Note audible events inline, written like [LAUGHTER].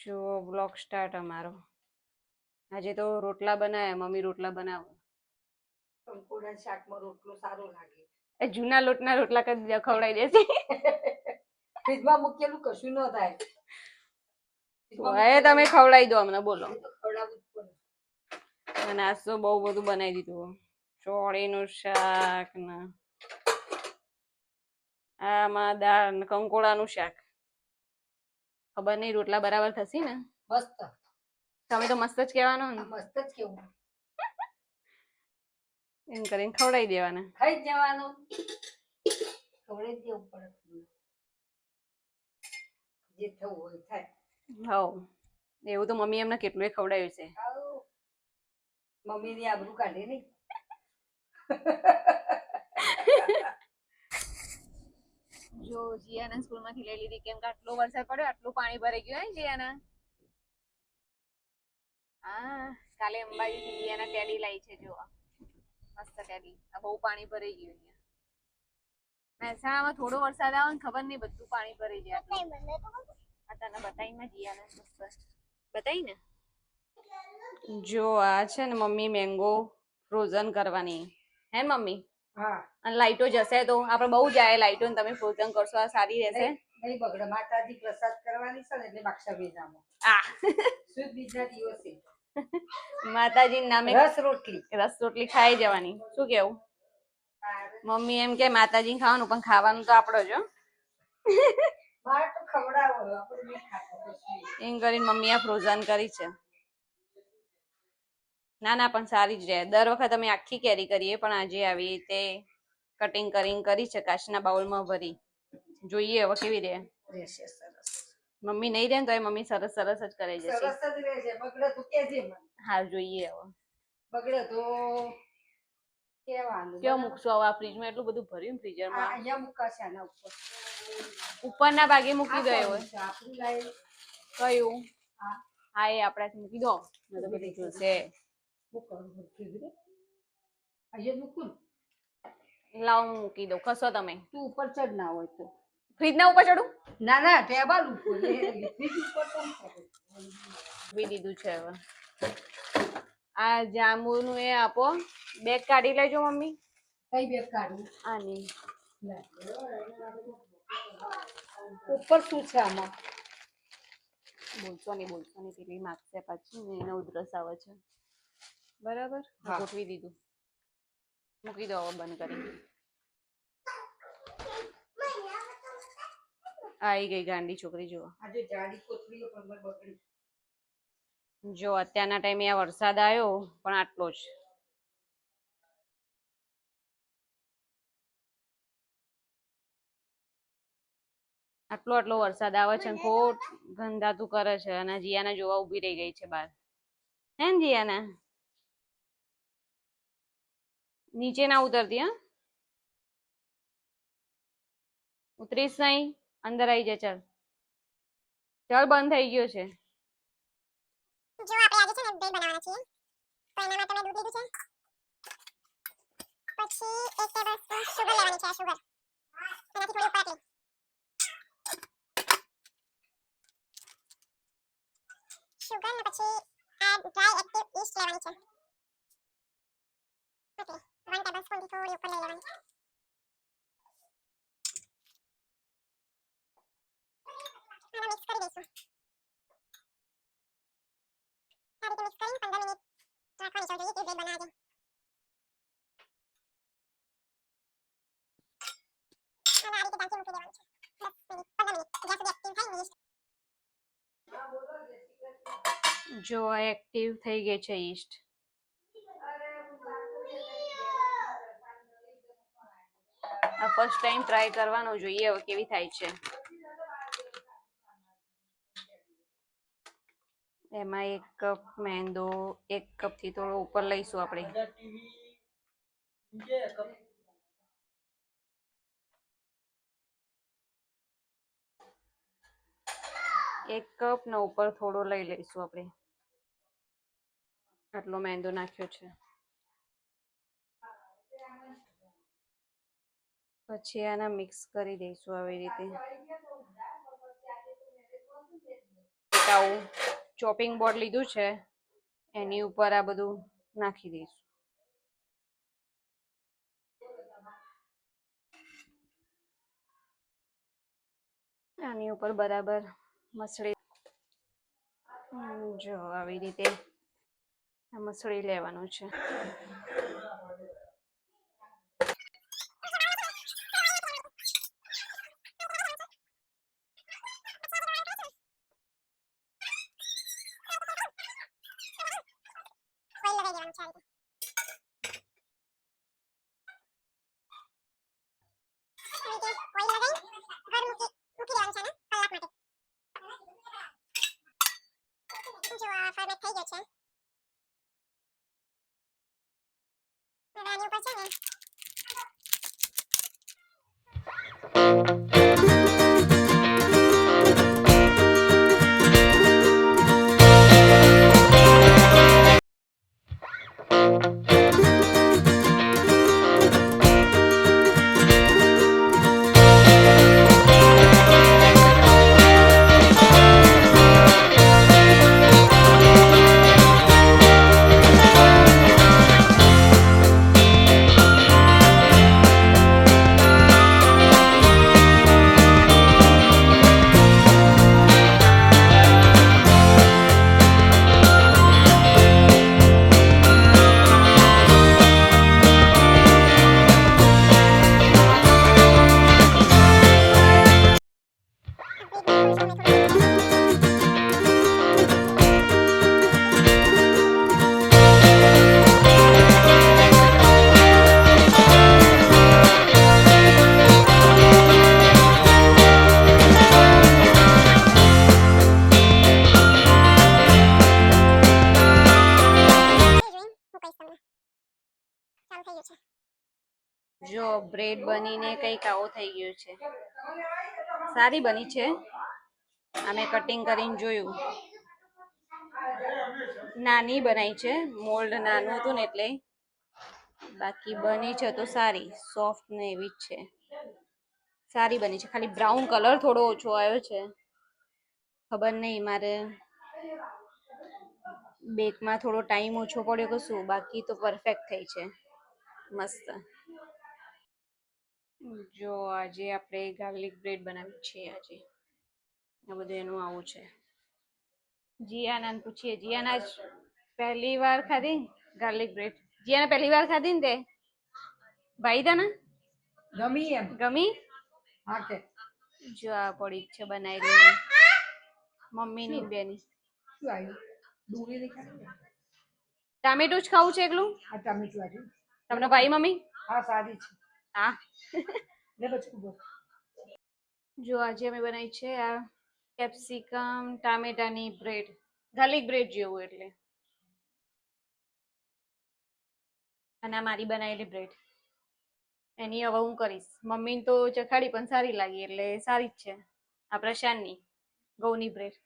જો blog start અમારો. આજે તો રોટલા બનાવ્યા મમ્મી રોટલા બનાવો. કંકોડા શાકમાં રોટલો સારો લાગે. એ જૂના લોટના રોટલા કરી દીધા ખવડાવી દેશે. [LAUGHS] ફ્રીજમાં મૂકેલું કશું ન થાય. હવે તમે ખવડાવી દો અમને બોલો. અને આજ તો બહુ બધું બનાવી દીધું. ચોળીનું શાક ને આમાં દાળ કંકોડાનું શાક. ખબર નહીં રોટલા બરાબર થશે ને? મસ્ત. તમે તો મસ્ત જ કહેવાનો ને. મસ્ત જ કેવું એમ કરીને ખવડાવી દેવાના. ખાઈ જવાનું. ખવડાવી દેવું પડે જે થવું હોય થાય. હવ. એવું તો મમ્મી એમને કેટલું ખવડાવ્યું છે. મમ્મીની આબરૂ કાઢે નહીં [LAUGHS] જો જીયાના સ્કૂલમાંથી લઈ લીધી, કેમ કે આટલો વરસાદ પડ્યો, આટલું પાણી ભરાઈ ગયું હે જીયાના. હા, કાલે અંબાજી થી જીયાના ટેડી લાવી છે જો મસ્ત ટેડી. આ બહુ પાણી ભરાઈ ગયું અહીંયા. મહેસાણામાં થોડો વરસાદ આવે ને ખબર નહીં, બધું પાણી ભરાઈ જાય. આ તને બતાવી માં જીયાને મસ્ત. બતાવી ને જો, આ છે ને મમ્મી મેંગો ફ્રોઝન કરવાની. હે મમ્મી? અને લાઈટો જશે તો આપણે બહુ જાય લાઈટો ને તમે ફ્રોઝન કરશો આ સારી રહેશે. નહીં બગડે. માતાજી પ્રસાદ કરવાની છે ને એટલે માક્ષા વેજામાં આ. શુદ્ધ બીજના દિવસે. માતાજી નામે રસ રોટલી. રસ રોટલી ખાઈ જવાની. શું કેવું? મમ્મી એમ કે માતાજી ખાવાનું પણ ખાવાનું તો આપણો જ એમ કરીને મમ્મી આ ફ્રોઝન કરી છે. ના ના પણ સારી જ રહે. દર વખત અમે આખી કેરી કરીએ પણ આજે આવી રીતે કટિંગ કરીને કરી છે કાચના બાઉલમાં ભરી. જોઈએ હવે કેવી રહે. રહેશે સરસ. મમ્મી નહીં રહે તો એ મમ્મી સરસ સરસ જ કરે છે સરસ જ રહેશે બગડે તો કેજે મને. હા જોઈએ હવે. બગડે તો કેવાનું કેવું મૂકશો હવે આ ફ્રીજમાં એટલું બધું ભર્યું આ અહીંયા મૂકાશે આના ઉપર. ઉપરના ભાગે મૂકી ગયો દો છે? લાય કયું? હા. એ આપણાથી મૂકી દો. બધી જોશે. લાવ હું મૂકી દઉં ખસો તમે તું ઉપર ચડ ના હોય તો ફ્રીજ ના ઉપર ચડું ના ના ટેબલ ઉપર ફ્રીજ ઉપર મૂકી દીધું છે હવે આ જાંબુનું એ આપો બેગ કાઢી લેજો મમ્મી કઈ બેગ કાઢું આની ઉપર શું છે આમાં બોલશો નહીં બોલશો નહીં પેલી માગશે પાછી એને ઉધરસ આવે છે બરાબર? હા. ગોઠવી દીધું. મૂકી દો હવે બંધ કરી. આવી ગઈ ગાંડી છોકરી જુઓ. જો અત્યારના ટાઈમે આ વરસાદ આવ્યો પણ આટલો જ. આટલો આટલો વરસાદ આવે છે ખોટ ગંધાતું કરે છે અને જીયાને જોવા ઊભી રહી ગઈ છે બહાર. હે ને જીયાના? નીચે ના ઉતરતી, હા. ઉતરીશ નહીં, અંદર આવી જા, ચાલ. ચાલ, બંધ થઈ ગયો છે. જો આપણે આજે છે ને દહીં બનાવવાના છીએ, તો એના માટે મેં દૂધ લીધું છે. પછી એક ટેબલ સ્પૂન શુગર લેવાની છે આ સુગર એનાથી થોડી ઉપર શુગર ને પછી આ ડ્રાય એક્ટિવ ઈસ્ટ લેવાની છે. ઓકે વન ટેબલ સ્પૂનથી થોડી ઉપર લઈ લેવાની આને મિક્સ કરી દઈશું આ રીતે મિક્સ કરીને 15 મિનિટ રાખવાની છે જોઈએ કે બ્રેડ બનાવે આ રીતે ઢાંકી મૂકી દેવાનું છે 10 મિનિટ 15 મિનિટ જ્યાં સુધી એક્ટિવ થાય ને જો એક્ટિવ થઈ ગઈ છે ઈસ્ટ. ફર્સ્ટ ટાઈમ ટ્રાય કરવાનો જોઈએ હવે કેવી થાય છે. એમાં એક કપ મેંદો એક કપથી થોડો ઉપર લઈશું આપણે. એક કપ ને ઉપર થોડો લઈ લઈશું આપણે. આટલો મેંદો નાખ્યો છે. પછી આના મિક્સ કરી દઈશું આવી રીતે. આવું ચોપિંગ બોર્ડ લીધું છે, એની ઉપર આ બધું નાખી દઈશું. આની ઉપર બરાબર મસળી જો આવી રીતે મસળી લેવાનું છે. જો બ્રેડ બનીને કંઈક આવો થઈ ગયું છે. સારી બની છે. અમે કટિંગ કરીને જોયું. નાની બનાવી છે. મોલ્ડ નાનું હતું ને એટલે. બાકી બની છે તો સારી. સોફ્ટ ને એવી જ છે. સારી બની છે. ખાલી બ્રાઉન કલર થોડો ઓછો આવ્યો છે. ખબર નહીં મારે. બેકમાં થોડો ટાઈમ ઓછો પડ્યો કે બાકી તો પરફેક્ટ થઈ છે. મસ્ત. જો આજે આપણે ગાર્લિક બ્રેડ બનાવી છે આજે. આ બધું એનું આવું છે. જીયાના પૂછીએ. જીયાના પહેલી વાર ખાધી ગાર્લિક બ્રેડ? જીયાને પહેલી વાર ખાધી ને તે? ભાઈ તને ગમી એમ. ગમી? હા કે. જો આ પડી છે બનાવેલી મમ્મીની બેની. શું આવ્યું? ડુંગળી દેખાય ટામેટું જ ખાવું છે એકલું? હા ટામેટું આજે. તમને ભાઈ મમ્મી? હા સારી છે. હા. લે બચકું બોલ જો આજે અમે બનાવી છે આ કેપ્સિકમ ટામેટાની બ્રેડ ગાર્લિક બ્રેડ જેવું એટલે. અને આ મારી બનાવેલી બ્રેડ. એની હવે હું કરીશ. મમ્મીને તો ચખાડી પણ સારી લાગી એટલે સારી જ છે. આ પ્રશાંતની ઘઉંની બ્રેડ.